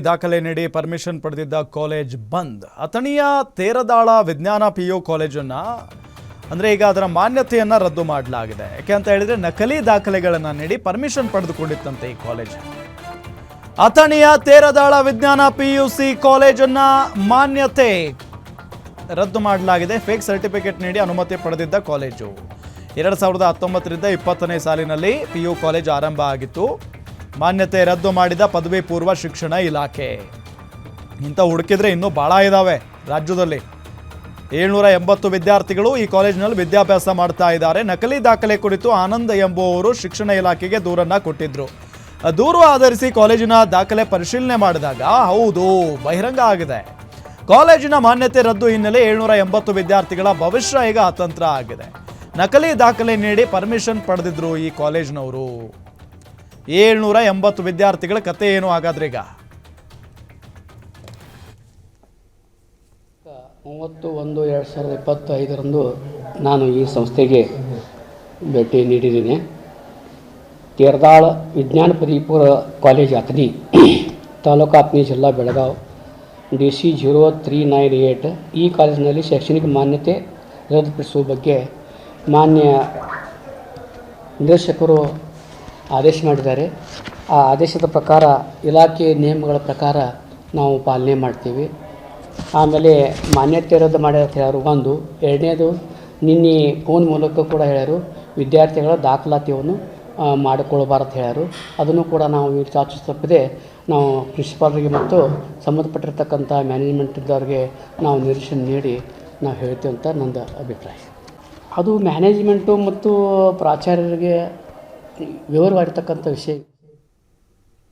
ದಾಖಲೆ ನೀಡಿ ಪರ್ಮಿಷನ್ ಪಡೆದಿದ್ದ ಕಾಲೇಜ್ ಬಂದ್. ಅಥಣಿಯ ತೇರದಾಳ ವಿಜ್ಞಾನ ಪಿ ಯು ಕಾಲೇಜನ್ನು ಅಂದ್ರೆ ಈಗ ಅದರ ಮಾನ್ಯತೆಯನ್ನ ರದ್ದು ಮಾಡಲಾಗಿದೆ. ಯಾಕೆ ಅಂತ ಹೇಳಿದ್ರೆ ನಕಲಿ ದಾಖಲೆಗಳನ್ನು ನೀಡಿ ಪರ್ಮಿಷನ್ ಪಡೆದುಕೊಂಡಿತ್ತಂತೆ ಈ ಕಾಲೇಜ್ ಅಥಣಿಯ ತೇರದಾಳ ವಿಜ್ಞಾನ ಪಿ ಯು ಸಿ ಕಾಲೇಜನ್ನ ಮಾನ್ಯತೆ ರದ್ದು ಮಾಡಲಾಗಿದೆ. ಫೇಕ್ ಸರ್ಟಿಫಿಕೇಟ್ ನೀಡಿ ಅನುಮತಿ ಪಡೆದಿದ್ದ ಕಾಲೇಜು ಎರಡು ಸಾವಿರದ ಹತ್ತೊಂಬತ್ತರಿಂದ ಇಪ್ಪತ್ತನೇ ಸಾಲಿನಲ್ಲಿ ಪಿ ಯು ಕಾಲೇಜ್ ಆರಂಭ ಆಗಿತ್ತು. ಮಾನ್ಯತೆ ರದ್ದು ಮಾಡಿದ ಪದವಿ ಪೂರ್ವ ಶಿಕ್ಷಣ ಇಲಾಖೆ. ಇಂಥ ಹುಡುಕಿದ್ರೆ ಇನ್ನೂ ಭಾಳ ಇದ್ದಾವೆ ರಾಜ್ಯದಲ್ಲಿ. ಏಳ್ನೂರ ಎಂಬತ್ತು ವಿದ್ಯಾರ್ಥಿಗಳು ಈ ಕಾಲೇಜಿನಲ್ಲಿ ವಿದ್ಯಾಭ್ಯಾಸ ಮಾಡ್ತಾ ಇದ್ದಾರೆ. ನಕಲಿ ದಾಖಲೆ ಕುರಿತು ಆನಂದ್ ಎಂಬುವವರು ಶಿಕ್ಷಣ ಇಲಾಖೆಗೆ ದೂರನ್ನ ಕೊಟ್ಟಿದ್ರು. ದೂರು ಆಧರಿಸಿ ಕಾಲೇಜಿನ ದಾಖಲೆ ಪರಿಶೀಲನೆ ಮಾಡಿದಾಗ, ಹೌದು, ಬಹಿರಂಗ ಆಗಿದೆ. ಕಾಲೇಜಿನ ಮಾನ್ಯತೆ ರದ್ದು ಹಿನ್ನೆಲೆ ಏಳ್ನೂರ ಎಂಬತ್ತು ವಿದ್ಯಾರ್ಥಿಗಳ ಭವಿಷ್ಯ ಈಗ ಅತಂತ್ರ ಆಗಿದೆ. ನಕಲಿ ದಾಖಲೆ ನೀಡಿ ಪರ್ಮಿಷನ್ ಪಡೆದಿದ್ರು ಈ ಕಾಲೇಜಿನವರು. ಏಳ್ನೂರ ಎಂಬತ್ತು ವಿದ್ಯಾರ್ಥಿಗಳ ಕತೆ ಏನು ಹಾಗಾದ್ರೆ ಈಗ? ಮೂವತ್ತು ಒಂದು ಎರಡು ಸಾವಿರದ ಇಪ್ಪತ್ತೈದರಂದು ನಾನು ಈ ಸಂಸ್ಥೆಗೆ ಭೇಟಿ ನೀಡಿದ್ದೀನಿ. ತೇರ್ದಾಳ ವಿಜ್ಞಾನ ಪದವಿಪೂರ್ವ ಕಾಲೇಜ್ ಅಥಣಿ ತಾಲೂಕು ಅಥಣಿ ಜಿಲ್ಲಾ Belgaum. D C zero three nine eight ಈ ಕಾಲೇಜಿನಲ್ಲಿ ಶೈಕ್ಷಣಿಕ ಮಾನ್ಯತೆ ರದ್ದುಪಡಿಸುವ ಬಗ್ಗೆ ಮಾನ್ಯ ನಿರ್ದೇಶಕರು ಆದೇಶ ಮಾಡಿದ್ದಾರೆ. ಆ ಆದೇಶದ ಪ್ರಕಾರ ಇಲಾಖೆ ನಿಯಮಗಳ ಪ್ರಕಾರ ನಾವು ಪಾಲನೆ ಮಾಡ್ತೀವಿ. ಆಮೇಲೆ ಮಾನ್ಯತೆ ಇರೋದು ಮಾಡ್ಯಾರ ಒಂದು, ಎರಡನೇದು, ನಿನ್ನೆ ಫೋನ್ ಮೂಲಕ ಕೂಡ ಹೇಳ್ಯಾರು, ವಿದ್ಯಾರ್ಥಿಗಳ ದಾಖಲಾತಿಯನ್ನು ಮಾಡಿಕೊಳ್ಬಾರ್ದು ಹೇಳ್ಯಾರು. ಅದನ್ನು ಕೂಡ ನಾವು ಚಾಚು ತಪ್ಪದೆ ನಾವು ಪ್ರಿನ್ಸಿಪಾಲ್ರಿಗೆ ಮತ್ತು ಸಂಬಂಧಪಟ್ಟಿರ್ತಕ್ಕಂಥ ಮ್ಯಾನೇಜ್ಮೆಂಟ್ ಇದ್ದವ್ರಿಗೆ ನಾವು ನಿರ್ದೇಶನ ನೀಡಿ ನಾವು ಹೇಳ್ತೀವಿ ಅಂತ ನಂದು ಅಭಿಪ್ರಾಯ. ಅದು ಮ್ಯಾನೇಜ್ಮೆಂಟು ಮತ್ತು ಪ್ರಾಚಾರ್ಯರಿಗೆ ವಿವರವಾಗಿರ್ತಕ್ಕಂಥ ವಿಷಯ